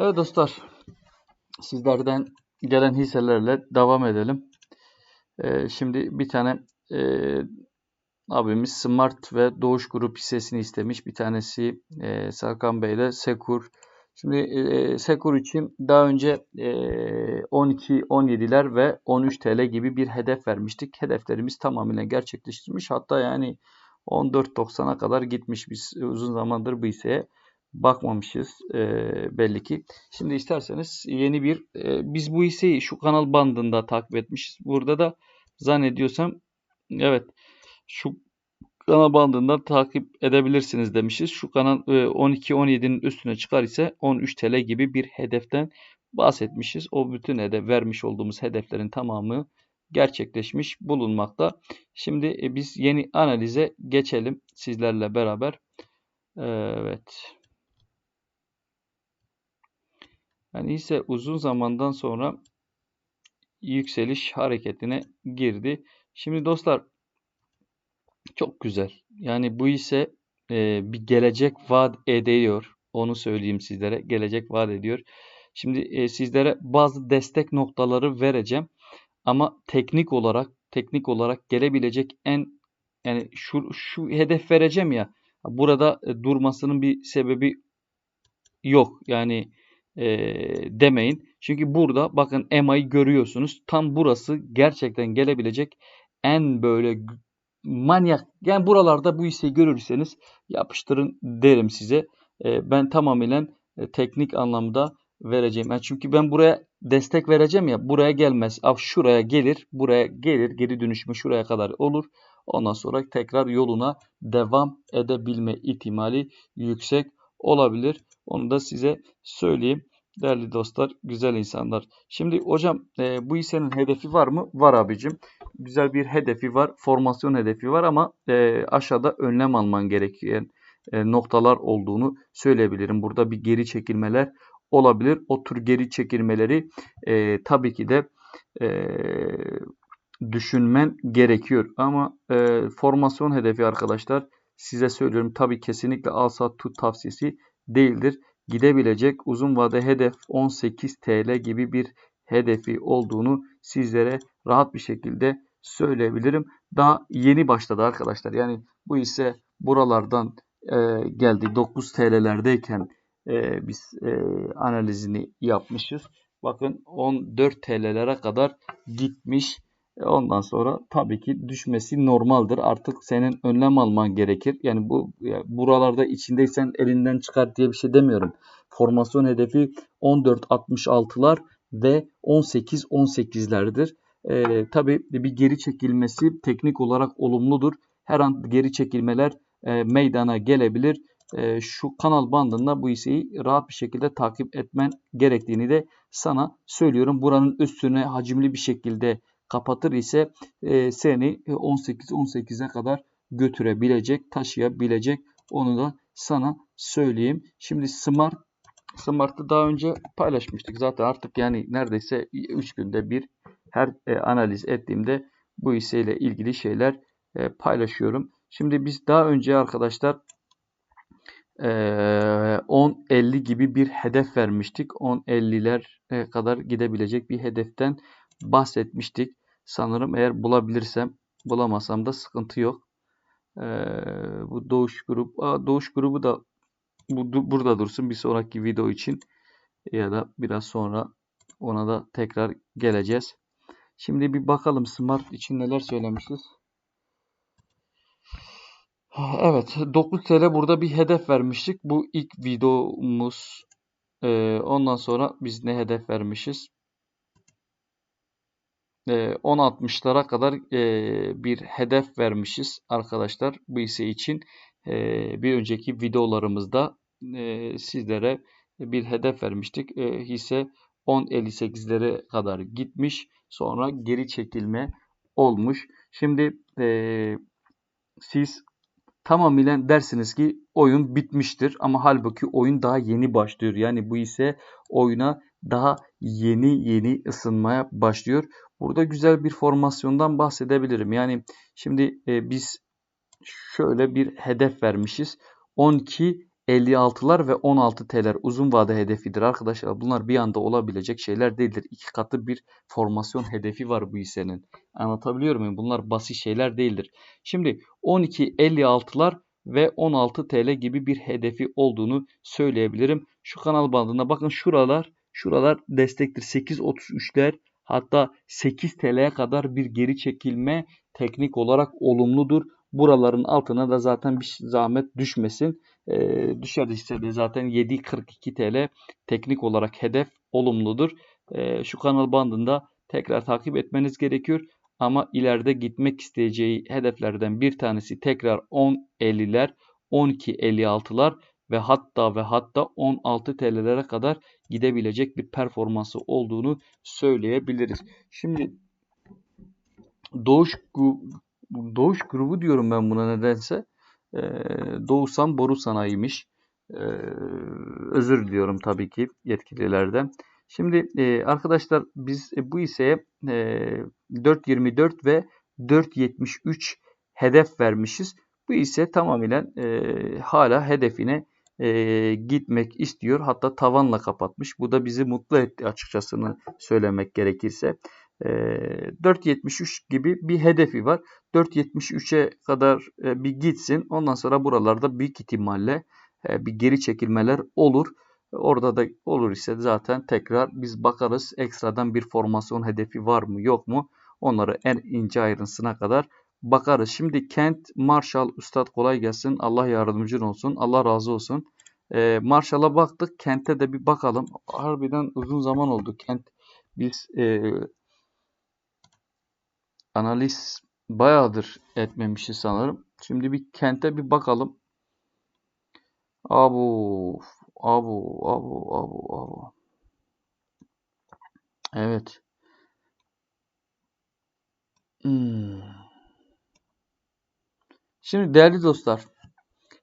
Evet dostlar, sizlerden gelen hisselerle devam edelim. Ee, şimdi bir tane e, abimiz Smart ve Doğuş Grup hissesini istemiş. Bir tanesi e, Serkan Bey ile Sekur. Şimdi e, Sekur için daha önce e, 12, 17'ler ve 13 TL gibi bir hedef vermiştik. Hedeflerimiz tamamen gerçekleştirmiş. Hatta yani 14.90'a kadar gitmiş. Biz uzun zamandır bu hisseye bakmamışız e, belli ki. Şimdi isterseniz yeni bir e, biz bu hisseyi şu kanal bandında takip etmişiz. Burada da zannediyorsam evet şu kanal bandında takip edebilirsiniz demişiz. Şu kanal e, 12-17'nin üstüne çıkar ise 13 TL gibi bir hedeften bahsetmişiz. O bütün hedef vermiş olduğumuz hedeflerin tamamı gerçekleşmiş bulunmakta. Şimdi e, biz yeni analize geçelim sizlerle beraber. Evet. Yani ise uzun zamandan sonra yükseliş hareketine girdi. Şimdi dostlar çok güzel. Yani bu ise e, bir gelecek vaat ediyor. Onu söyleyeyim sizlere. Gelecek vaat ediyor. Şimdi e, sizlere bazı destek noktaları vereceğim. Ama teknik olarak teknik olarak gelebilecek en yani şu şu hedef vereceğim ya. Burada e, durmasının bir sebebi yok. Yani e, demeyin. Çünkü burada bakın EMA'yı görüyorsunuz. Tam burası gerçekten gelebilecek en böyle manyak. Yani buralarda bu hisseyi görürseniz yapıştırın derim size. E, ben tamamen e, teknik anlamda vereceğim. Yani çünkü ben buraya destek vereceğim ya buraya gelmez. Af şuraya gelir, buraya gelir, geri dönüşümü şuraya kadar olur. Ondan sonra tekrar yoluna devam edebilme ihtimali yüksek olabilir. Onu da size söyleyeyim. Değerli dostlar, güzel insanlar. Şimdi hocam e, bu hissenin hedefi var mı? Var abicim. Güzel bir hedefi var. Formasyon hedefi var ama e, aşağıda önlem alman gereken e, noktalar olduğunu söyleyebilirim. Burada bir geri çekilmeler olabilir. O tür geri çekilmeleri e, tabii ki de e, düşünmen gerekiyor. Ama e, formasyon hedefi arkadaşlar size söylüyorum tabii kesinlikle al sat tut tavsiyesi değildir. Gidebilecek uzun vade hedef 18 TL gibi bir hedefi olduğunu sizlere rahat bir şekilde söyleyebilirim. Daha yeni başladı arkadaşlar. Yani bu ise buralardan e, geldi 9 TL'lerdeyken e, biz e, analizini yapmışız. Bakın 14 TL'lere kadar gitmiş. E, ondan sonra tabii ki düşmesi normaldir. Artık senin önlem alman gerekir. Yani bu ya, buralarda içindeysen elinden çıkar diye bir şey demiyorum. Formasyon hedefi 14.66'lar ve 18-18'lerdir. E, tabii bir geri çekilmesi teknik olarak olumludur. Her an geri çekilmeler e, meydana gelebilir. E, şu kanal bandında bu hisseyi rahat bir şekilde takip etmen gerektiğini de sana söylüyorum. Buranın üstüne hacimli bir şekilde kapatır ise e, seni 18-18'e kadar götürebilecek, taşıyabilecek. Onu da sana söyleyeyim. Şimdi Smart Smart'ı daha önce paylaşmıştık. Zaten artık yani neredeyse 3 günde bir her e, analiz ettiğimde bu hisseyle ilgili şeyler e, paylaşıyorum. Şimdi biz daha önce arkadaşlar e, 10-50 gibi bir hedef vermiştik. 10-50'ler kadar gidebilecek bir hedeften bahsetmiştik. Sanırım eğer bulabilirsem bulamasam da sıkıntı yok. Ee, bu Doğuş grup, Aa, Doğuş grubu da bu, burada dursun bir sonraki video için ya da biraz sonra ona da tekrar geleceğiz. Şimdi bir bakalım Smart için neler söylemişiz. Evet 9 TL burada bir hedef vermiştik. Bu ilk videomuz. Ee, ondan sonra biz ne hedef vermişiz? 10.60'lara kadar bir hedef vermişiz arkadaşlar bu hisse için. Bir önceki videolarımızda sizlere bir hedef vermiştik. Hisse 10.58'lere kadar gitmiş. Sonra geri çekilme olmuş. Şimdi siz tamamıyla dersiniz ki oyun bitmiştir ama halbuki oyun daha yeni başlıyor. Yani bu ise oyuna daha yeni yeni ısınmaya başlıyor. Burada güzel bir formasyondan bahsedebilirim. Yani şimdi e, biz şöyle bir hedef vermişiz. 12 56'lar ve 16 TL'ler uzun vade hedefidir arkadaşlar. Bunlar bir anda olabilecek şeyler değildir. İki katı bir formasyon hedefi var bu hissenin. Anlatabiliyor muyum? Bunlar basit şeyler değildir. Şimdi 12.56'lar ve 16 TL gibi bir hedefi olduğunu söyleyebilirim. Şu kanal bandında bakın şuralar şuralar destektir. 8.33'ler hatta 8 TL'ye kadar bir geri çekilme teknik olarak olumludur. Buraların altına da zaten bir zahmet düşmesin. E, düşer hissede zaten 7.42 TL teknik olarak hedef olumludur. E, şu kanal bandında tekrar takip etmeniz gerekiyor. Ama ileride gitmek isteyeceği hedeflerden bir tanesi tekrar 10.50'ler, 12.56'lar ve hatta ve hatta 16 TL'lere kadar gidebilecek bir performansı olduğunu söyleyebiliriz. Şimdi Doğuş Doğuş grubu diyorum ben buna nedense. Ee, Doğusan Boru Sanayi'ymiş. Ee, özür diliyorum tabii ki yetkililerden. Şimdi e, arkadaşlar biz e, bu hisseye e, 4.24 ve 4.73 hedef vermişiz. Bu ise tamamen e, hala hedefine e, gitmek istiyor. Hatta tavanla kapatmış. Bu da bizi mutlu etti açıkçasını söylemek gerekirse. 4.73 gibi bir hedefi var. 4.73'e kadar bir gitsin. Ondan sonra buralarda büyük ihtimalle bir geri çekilmeler olur. Orada da olur ise zaten tekrar biz bakarız ekstradan bir formasyon hedefi var mı yok mu? Onları en ince ayrıntısına kadar bakarız. Şimdi Kent Marshall Üstad kolay gelsin. Allah yardımcın olsun. Allah razı olsun. E, Marshall'a baktık. Kent'e de bir bakalım. Harbiden uzun zaman oldu. Kent biz e, analiz bayağıdır etmemişiz sanırım. Şimdi bir Kent'e bir bakalım. Abu, abu, abu, abu, abu. Evet. Hmm. Şimdi değerli dostlar.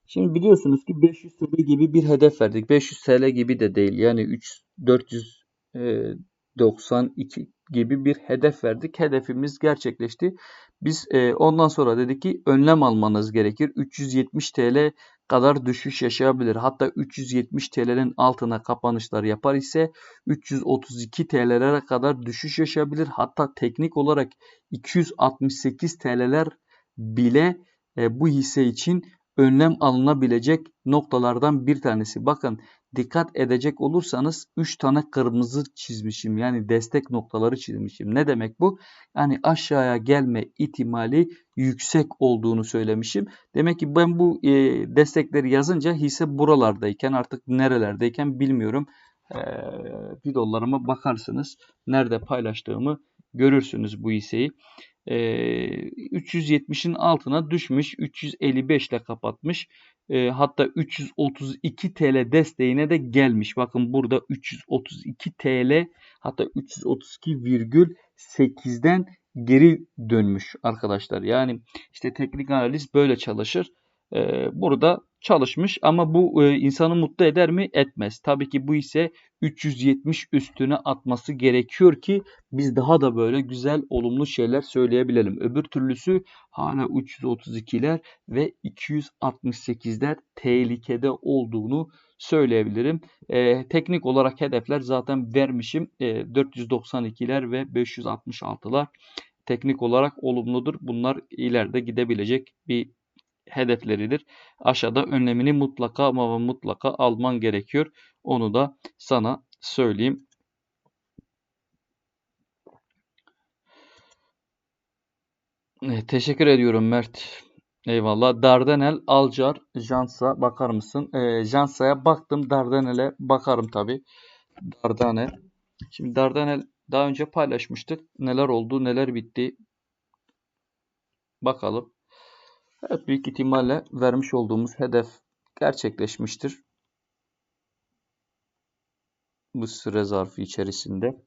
Şimdi biliyorsunuz ki 500 TL gibi bir hedef verdik. 500 TL gibi de değil. Yani 3 492 gibi bir hedef verdik. Hedefimiz gerçekleşti. Biz e, ondan sonra dedik ki önlem almanız gerekir. 370 TL kadar düşüş yaşayabilir. Hatta 370 TL'nin altına kapanışlar yapar ise 332 TL'lere kadar düşüş yaşayabilir. Hatta teknik olarak 268 TL'ler bile e, bu hisse için önlem alınabilecek noktalardan bir tanesi. Bakın dikkat edecek olursanız 3 tane kırmızı çizmişim. Yani destek noktaları çizmişim. Ne demek bu? Yani aşağıya gelme ihtimali yüksek olduğunu söylemişim. Demek ki ben bu e, destekleri yazınca hisse buralardayken artık nerelerdeyken bilmiyorum. E, videolarıma bakarsınız. Nerede paylaştığımı görürsünüz bu hisseyi. 370'in altına düşmüş. 355 ile kapatmış. hatta 332 TL desteğine de gelmiş. Bakın burada 332 TL hatta 332,8'den geri dönmüş arkadaşlar. Yani işte teknik analiz böyle çalışır. burada çalışmış ama bu insanı mutlu eder mi? Etmez. Tabii ki bu ise 370 üstüne atması gerekiyor ki biz daha da böyle güzel olumlu şeyler söyleyebilelim. Öbür türlüsü hala 332'ler ve 268'ler tehlikede olduğunu söyleyebilirim. Ee, teknik olarak hedefler zaten vermişim. Ee, 492'ler ve 566'lar teknik olarak olumludur. Bunlar ileride gidebilecek bir hedefleridir. Aşağıda önlemini mutlaka ama mutlaka alman gerekiyor. Onu da sana söyleyeyim. E, teşekkür ediyorum Mert. Eyvallah. Dardanel, Alcar, Jansa bakar mısın? E, Jansa'ya baktım. Dardanel'e bakarım tabi. Dardanel. Şimdi Dardanel daha önce paylaşmıştık. Neler oldu, neler bitti. Bakalım. Evet büyük ihtimalle vermiş olduğumuz hedef gerçekleşmiştir. Bu süre zarfı içerisinde.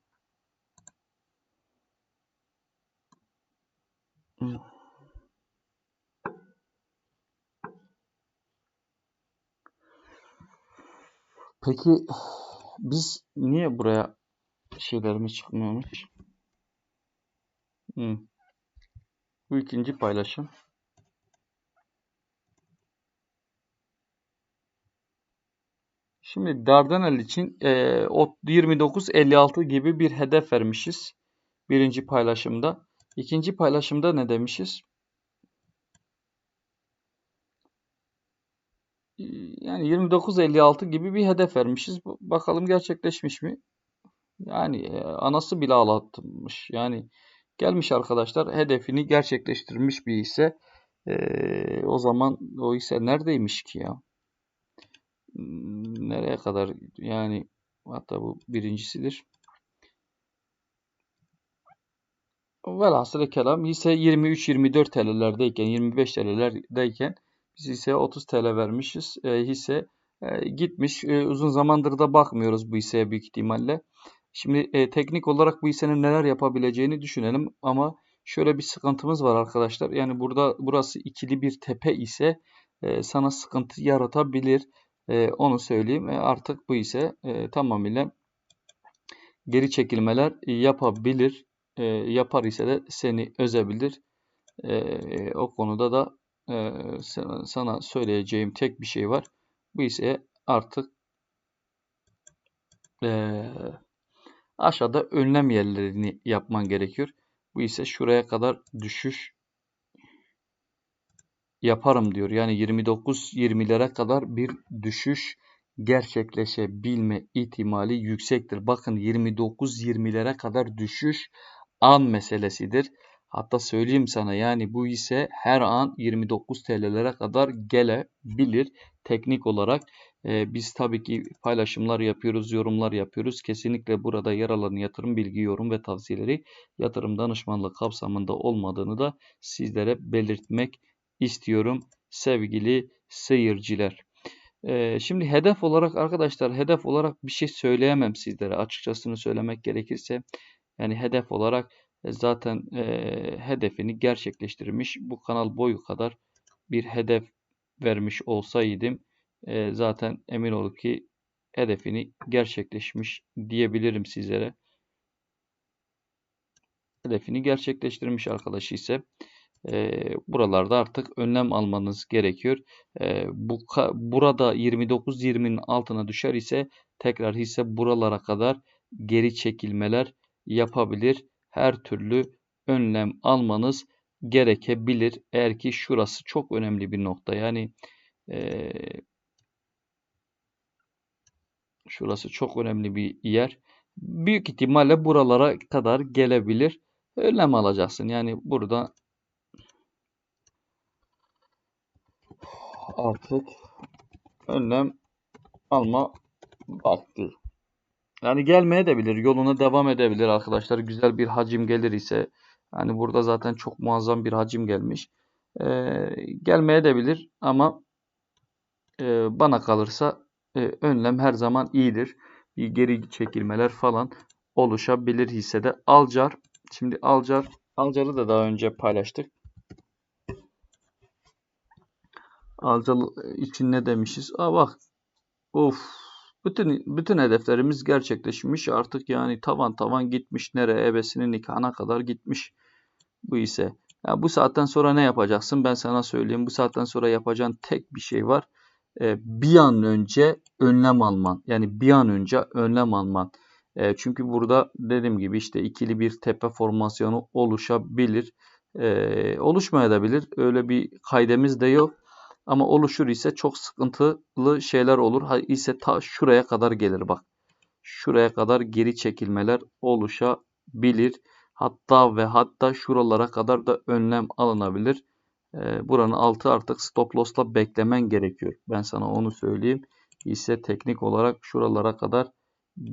Peki biz niye buraya şeylerimiz çıkmıyormuş? Hmm. Bu ikinci paylaşım. Şimdi Dardanel için e, o 29.56 gibi bir hedef vermişiz. Birinci paylaşımda. İkinci paylaşımda ne demişiz? Ee, Yani 29.56 gibi bir hedef vermişiz. Bakalım gerçekleşmiş mi? Yani e, anası bile ağlatmış. Yani gelmiş arkadaşlar hedefini gerçekleştirmiş bir hisse. Ee, o zaman o hisse neredeymiş ki ya? Nereye kadar? Yani hatta bu birincisidir. Velhasılı kelam hisse 23-24 TL'lerdeyken 25 TL'lerdeyken biz hisseye 30 TL vermişiz. E, hisse e, gitmiş. E, uzun zamandır da bakmıyoruz bu hisseye büyük ihtimalle. Şimdi e, teknik olarak bu hissenin neler yapabileceğini düşünelim ama şöyle bir sıkıntımız var arkadaşlar. Yani burada burası ikili bir tepe ise e, sana sıkıntı yaratabilir. E, onu söyleyeyim. E, artık bu ise e, tamamıyla geri çekilmeler yapabilir. E, yapar ise de seni özebilir. E, o konuda da e, sana, söyleyeceğim tek bir şey var. Bu ise artık e, aşağıda önlem yerlerini yapman gerekiyor. Bu ise şuraya kadar düşüş yaparım diyor. Yani 29-20'lere kadar bir düşüş gerçekleşebilme ihtimali yüksektir. Bakın 29-20'lere kadar düşüş an meselesidir. Hatta söyleyeyim sana yani bu ise her an 29 TL'lere kadar gelebilir teknik olarak. Ee, biz tabii ki paylaşımlar yapıyoruz, yorumlar yapıyoruz. Kesinlikle burada yer alan yatırım bilgi, yorum ve tavsiyeleri yatırım danışmanlığı kapsamında olmadığını da sizlere belirtmek istiyorum sevgili seyirciler. Ee, şimdi hedef olarak arkadaşlar hedef olarak bir şey söyleyemem sizlere açıkçasını söylemek gerekirse. Yani hedef olarak e, zaten e, hedefini gerçekleştirmiş. Bu kanal boyu kadar bir hedef vermiş olsaydım e, zaten emin olun ki hedefini gerçekleşmiş diyebilirim sizlere. Hedefini gerçekleştirmiş arkadaş ise e, buralarda artık önlem almanız gerekiyor. E, bu burada 29-20'nin altına düşer ise tekrar hisse buralara kadar geri çekilmeler yapabilir. Her türlü önlem almanız gerekebilir. Eğer ki şurası çok önemli bir nokta. Yani e, şurası çok önemli bir yer. Büyük ihtimalle buralara kadar gelebilir. Önlem alacaksın. Yani burada artık önlem alma vakti. Yani gelmeye de bilir. Yoluna devam edebilir arkadaşlar. Güzel bir hacim gelir ise. Yani burada zaten çok muazzam bir hacim gelmiş. Ee, gelmeye de bilir ama e, bana kalırsa e, önlem her zaman iyidir. Bir geri çekilmeler falan oluşabilir hissede. Alcar. Şimdi Alcar. Alcar'ı da daha önce paylaştık. Alcar için ne demişiz? Aa bak. Of bütün bütün hedeflerimiz gerçekleşmiş. Artık yani tavan tavan gitmiş. Nereye? Ebesinin nikahına kadar gitmiş. Bu ise. Ya bu saatten sonra ne yapacaksın? Ben sana söyleyeyim. Bu saatten sonra yapacağın tek bir şey var. Ee, bir an önce önlem alman. Yani bir an önce önlem alman. Ee, çünkü burada dediğim gibi işte ikili bir tepe formasyonu oluşabilir. Ee, oluşmayabilir. Öyle bir kaydemiz de yok. Ama oluşur ise çok sıkıntılı şeyler olur. Ha ise ta şuraya kadar gelir bak. Şuraya kadar geri çekilmeler oluşabilir. Hatta ve hatta şuralara kadar da önlem alınabilir. Ee, buranın altı artık stop loss'la beklemen gerekiyor. Ben sana onu söyleyeyim. Hisse teknik olarak şuralara kadar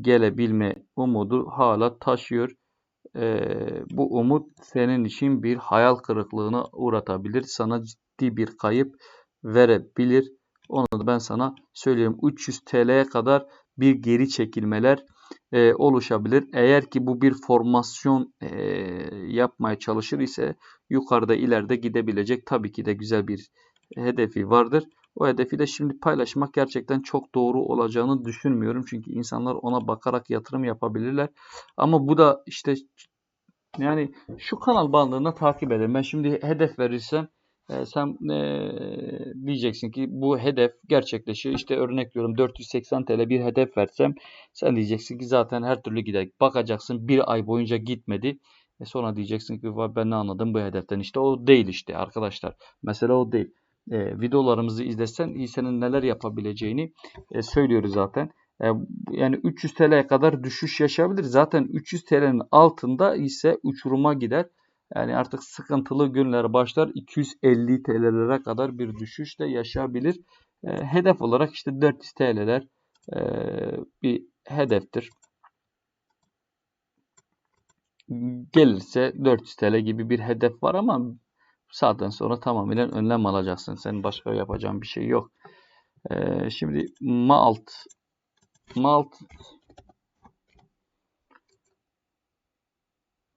gelebilme umudu hala taşıyor. Ee, bu umut senin için bir hayal kırıklığına uğratabilir. Sana ciddi bir kayıp verebilir. Onu da ben sana söyleyeyim. 300 TL'ye kadar bir geri çekilmeler e, oluşabilir. Eğer ki bu bir formasyon e, yapmaya çalışır ise yukarıda ileride gidebilecek tabii ki de güzel bir hedefi vardır. O hedefi de şimdi paylaşmak gerçekten çok doğru olacağını düşünmüyorum. Çünkü insanlar ona bakarak yatırım yapabilirler. Ama bu da işte yani şu kanal bandında takip edin. Ben şimdi hedef verirsem E, sen e, diyeceksin ki bu hedef gerçekleşiyor. İşte örnek veriyorum 480 TL bir hedef versem sen diyeceksin ki zaten her türlü gider. Bakacaksın bir ay boyunca gitmedi. E sonra diyeceksin ki "Vay, ben ne anladım bu hedeften. İşte o değil işte arkadaşlar. Mesela o değil. E, videolarımızı izlesen hissenin neler yapabileceğini e, söylüyoruz zaten. E, yani 300 TL'ye kadar düşüş yaşayabilir. Zaten 300 TL'nin altında ise uçuruma gider. Yani artık sıkıntılı günler başlar. 250 TL'lere kadar bir düşüş de yaşayabilir. E, hedef olarak işte 400 TL'ler e, bir hedeftir. Gelirse 400 TL gibi bir hedef var ama saatten sonra tamamen önlem alacaksın. Senin başka yapacağın bir şey yok. E, şimdi Malt Malt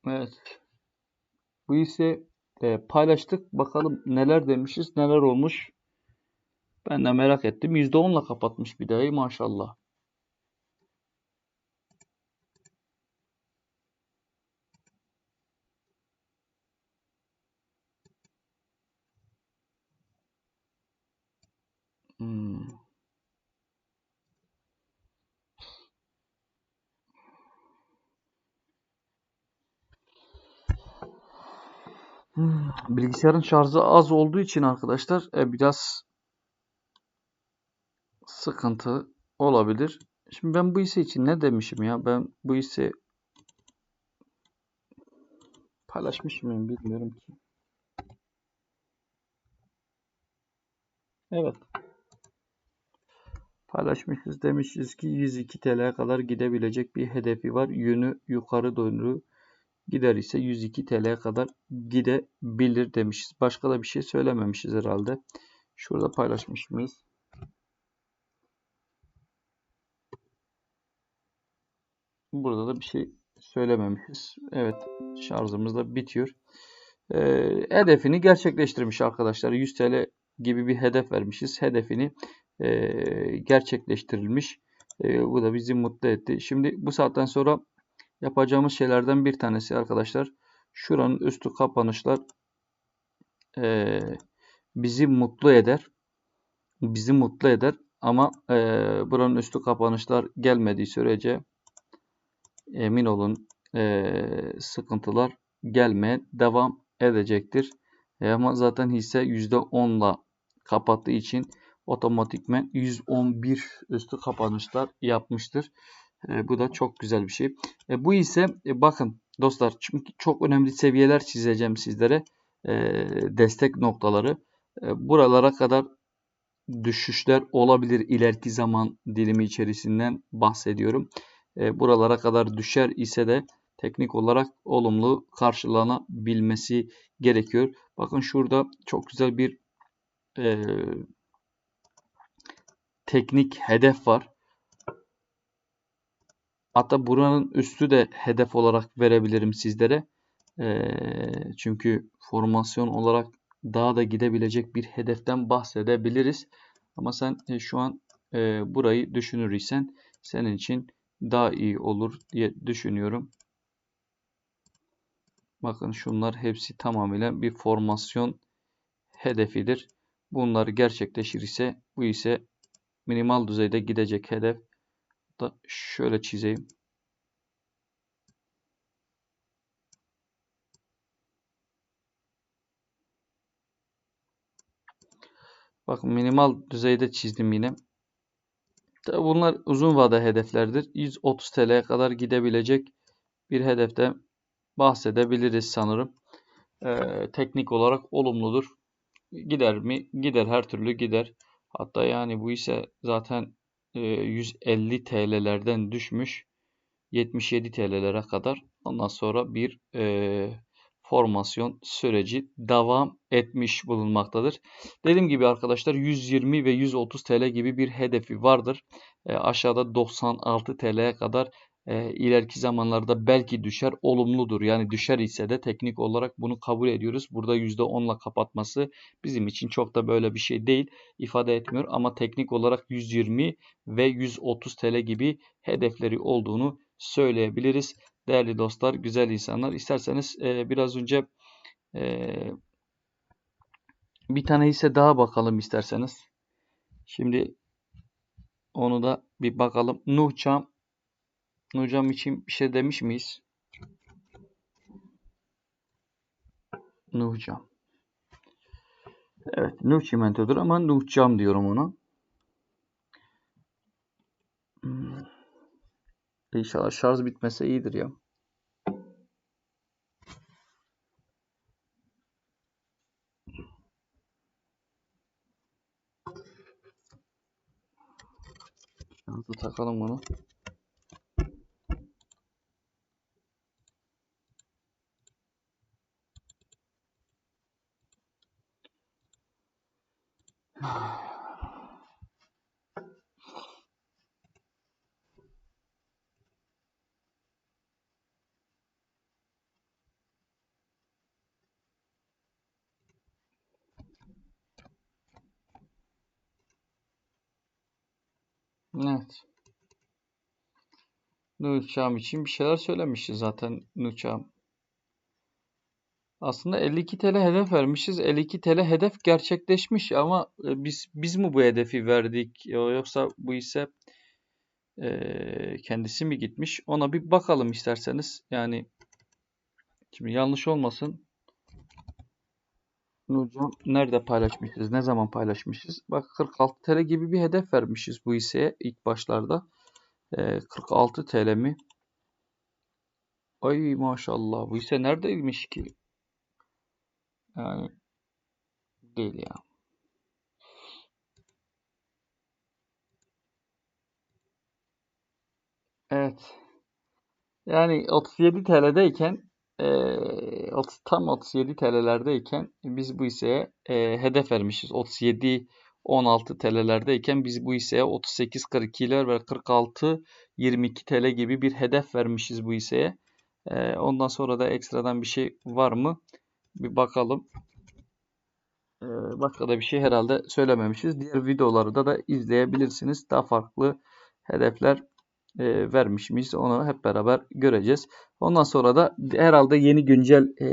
Evet. Bu ise e, paylaştık. Bakalım neler demişiz, neler olmuş. Ben de merak ettim. %10'la kapatmış bir daha maşallah. Bilgisayarın şarjı az olduğu için arkadaşlar e, biraz sıkıntı olabilir. Şimdi ben bu hisse için ne demişim ya? Ben bu hisse paylaşmış mıyım bilmiyorum ki. Evet. Paylaşmışız demişiz ki 102 TL'ye kadar gidebilecek bir hedefi var. Yönü yukarı doğru gider ise 102 TL'ye kadar gidebilir demişiz. Başka da bir şey söylememişiz herhalde. Şurada paylaşmış mıyız? Burada da bir şey söylememişiz. Evet şarjımız da bitiyor. E, hedefini gerçekleştirmiş arkadaşlar. 100 TL gibi bir hedef vermişiz. Hedefini e, gerçekleştirilmiş. E, bu da bizi mutlu etti. Şimdi bu saatten sonra yapacağımız şeylerden bir tanesi arkadaşlar. Şuranın üstü kapanışlar e, bizi mutlu eder. Bizi mutlu eder. Ama e, buranın üstü kapanışlar gelmediği sürece emin olun e, sıkıntılar gelmeye devam edecektir. E, ama zaten hisse %10'la kapattığı için otomatikmen 111 üstü kapanışlar yapmıştır. E, bu da çok güzel bir şey. E, bu ise e, bakın dostlar çünkü çok önemli seviyeler çizeceğim sizlere. E, destek noktaları. E, buralara kadar düşüşler olabilir ileriki zaman dilimi içerisinden bahsediyorum. E, buralara kadar düşer ise de teknik olarak olumlu karşılanabilmesi gerekiyor. Bakın şurada çok güzel bir e, teknik hedef var. Hatta buranın üstü de hedef olarak verebilirim sizlere. E, çünkü formasyon olarak daha da gidebilecek bir hedeften bahsedebiliriz. Ama sen e, şu an e, burayı düşünür isen senin için daha iyi olur diye düşünüyorum. Bakın şunlar hepsi tamamıyla bir formasyon hedefidir. Bunlar gerçekleşir ise bu ise minimal düzeyde gidecek hedef. Da şöyle çizeyim. Bakın minimal düzeyde çizdim yine. Tabii bunlar uzun vade hedeflerdir. 130 TL'ye kadar gidebilecek bir hedefte bahsedebiliriz sanırım. Ee, teknik olarak olumludur. Gider mi? Gider her türlü gider. Hatta yani bu ise zaten 150 TL'lerden düşmüş. 77 TL'lere kadar. Ondan sonra bir e, formasyon süreci devam etmiş bulunmaktadır. Dediğim gibi arkadaşlar 120 ve 130 TL gibi bir hedefi vardır. E, aşağıda 96 TL'ye kadar e, ileriki zamanlarda belki düşer olumludur. Yani düşer ise de teknik olarak bunu kabul ediyoruz. Burada %10'la kapatması bizim için çok da böyle bir şey değil. ifade etmiyor ama teknik olarak 120 ve 130 TL gibi hedefleri olduğunu söyleyebiliriz. Değerli dostlar, güzel insanlar. İsterseniz e, biraz önce e, Bir tane hisse daha bakalım isterseniz. Şimdi onu da bir bakalım. Nuhcam. Nuhcam için bir şey demiş miyiz? Nuhcam. Evet, Nuh çimentodur ama Nuhcam diyorum ona. Hmm. İnşallah şarj bitmese iyidir ya. Şarjı takalım bunu. Evet. Nuhçam için bir şeyler söylemişiz zaten Nuhçam. Aslında 52 TL hedef vermişiz. 52 TL hedef gerçekleşmiş ama e, biz biz mi bu hedefi verdik yoksa bu ise e, kendisi mi gitmiş? Ona bir bakalım isterseniz. Yani şimdi yanlış olmasın. Nurcan nerede paylaşmışız? Ne zaman paylaşmışız? Bak 46 TL gibi bir hedef vermişiz bu hisseye ilk başlarda. E, 46 TL mi? Ay maşallah bu hisse neredeymiş ki? Yani değil ya. Evet. Yani 37 TL'deyken e, 30, tam 37 TL'lerdeyken biz bu hisseye e, hedef vermişiz. 37 16 TL'lerdeyken biz bu hisseye 38 42'ler ve 46 22 TL gibi bir hedef vermişiz bu hisseye. E, ondan sonra da ekstradan bir şey var mı? Bir bakalım. E, başka da bir şey herhalde söylememişiz. Diğer videoları da izleyebilirsiniz. Daha farklı hedefler e, vermiş miyiz onu hep beraber göreceğiz. Ondan sonra da herhalde yeni güncel e,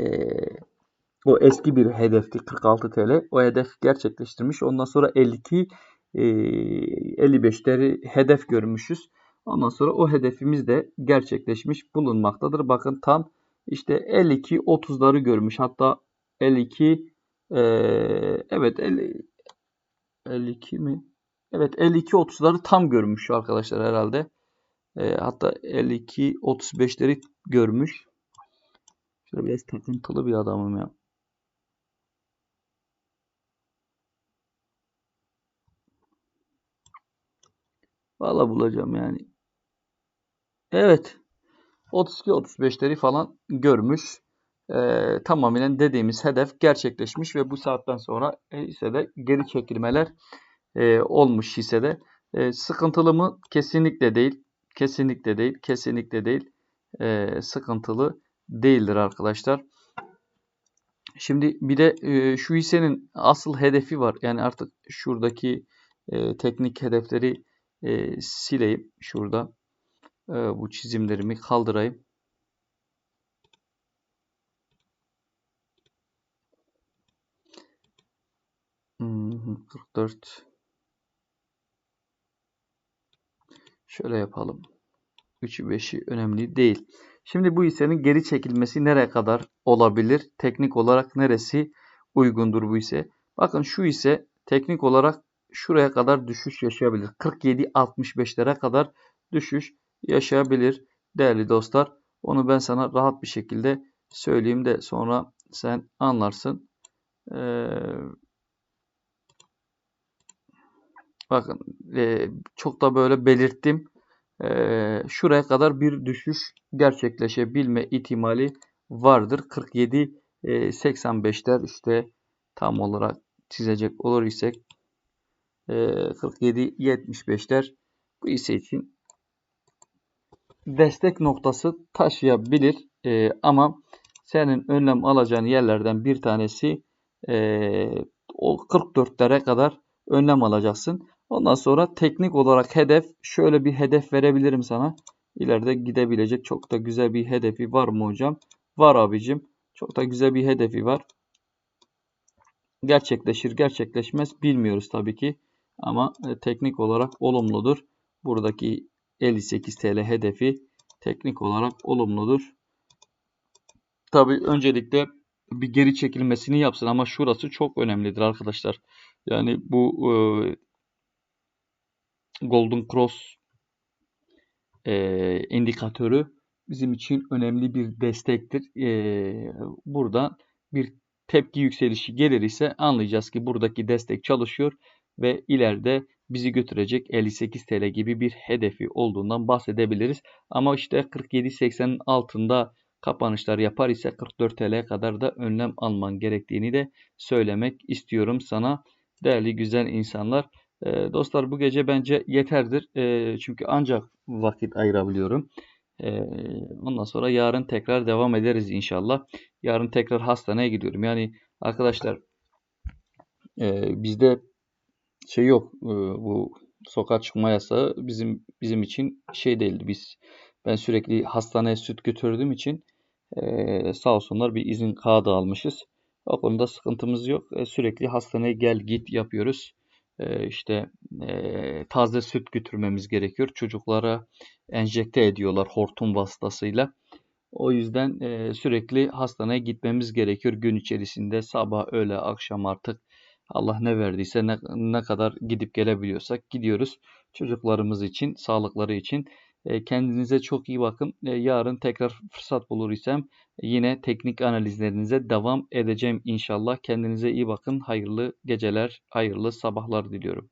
o eski bir hedefti 46 TL. O hedef gerçekleştirmiş. Ondan sonra 52 e, 55'leri hedef görmüşüz. Ondan sonra o hedefimiz de gerçekleşmiş bulunmaktadır. Bakın tam işte 52 30'ları görmüş. Hatta 52 e, evet 50, 52 mi? Evet 52 30'ları tam görmüş arkadaşlar herhalde. E, hatta 52 35'leri görmüş. Şöyle biraz takıntılı bir adamım ya. Valla bulacağım yani. Evet. 32-35'leri falan görmüş. Ee, tamamen dediğimiz hedef gerçekleşmiş ve bu saatten sonra hissede geri çekilmeler e, olmuş hissede. E, sıkıntılı mı? Kesinlikle değil. Kesinlikle değil. Kesinlikle değil. E, sıkıntılı değildir arkadaşlar. Şimdi bir de e, şu hissenin asıl hedefi var. Yani artık şuradaki e, teknik hedefleri e, sileyim. Şurada e, bu çizimlerimi kaldırayım. Hmm, 44 Şöyle yapalım. 3'ü 5'i önemli değil. Şimdi bu hissenin geri çekilmesi nereye kadar olabilir? Teknik olarak neresi uygundur bu hisse? Bakın şu hisse teknik olarak şuraya kadar düşüş yaşayabilir. 47-65'lere kadar düşüş yaşayabilir değerli dostlar. Onu ben sana rahat bir şekilde söyleyeyim de sonra sen anlarsın. Ee, bakın e, çok da böyle belirttim. Ee, şuraya kadar bir düşüş gerçekleşebilme ihtimali vardır. 47 85'ler işte tam olarak çizecek olur isek 47 75'ler bu ise için destek noktası taşıyabilir. E, ama senin önlem alacağın yerlerden bir tanesi e, o 44'lere kadar önlem alacaksın. Ondan sonra teknik olarak hedef şöyle bir hedef verebilirim sana. İleride gidebilecek çok da güzel bir hedefi var mı hocam? Var abicim. Çok da güzel bir hedefi var. gerçekleşir gerçekleşmez bilmiyoruz tabii ki. Ama e, teknik olarak olumludur. Buradaki 58 TL hedefi teknik olarak olumludur. Tabii öncelikle bir geri çekilmesini yapsın ama şurası çok önemlidir arkadaşlar. Yani bu e, Golden Cross e, indikatörü bizim için önemli bir destektir. E, burada bir tepki yükselişi gelir ise anlayacağız ki buradaki destek çalışıyor ve ileride bizi götürecek 58 TL gibi bir hedefi olduğundan bahsedebiliriz. Ama işte 47.80'in altında kapanışlar yapar ise 44 TL'ye kadar da önlem alman gerektiğini de söylemek istiyorum sana. Değerli güzel insanlar. E, dostlar bu gece bence yeterdir. E, çünkü ancak vakit ayırabiliyorum. E, ondan sonra yarın tekrar devam ederiz inşallah. Yarın tekrar hastaneye gidiyorum. Yani arkadaşlar e, bizde şey yok. E, bu sokağa çıkma yasağı bizim bizim için şey değildi. Biz ben sürekli hastaneye süt götürdüğüm için e, sağ olsunlar bir izin kağıdı almışız. O konuda sıkıntımız yok. E, sürekli hastaneye gel git yapıyoruz. E, işte e, taze süt götürmemiz gerekiyor. Çocuklara enjekte ediyorlar hortum vasıtasıyla. O yüzden e, sürekli hastaneye gitmemiz gerekiyor gün içerisinde sabah öğle akşam artık Allah ne verdiyse ne, ne kadar gidip gelebiliyorsak gidiyoruz. Çocuklarımız için, sağlıkları için. E, kendinize çok iyi bakın. E, yarın tekrar fırsat bulur isem yine teknik analizlerinize devam edeceğim inşallah. Kendinize iyi bakın. Hayırlı geceler, hayırlı sabahlar diliyorum.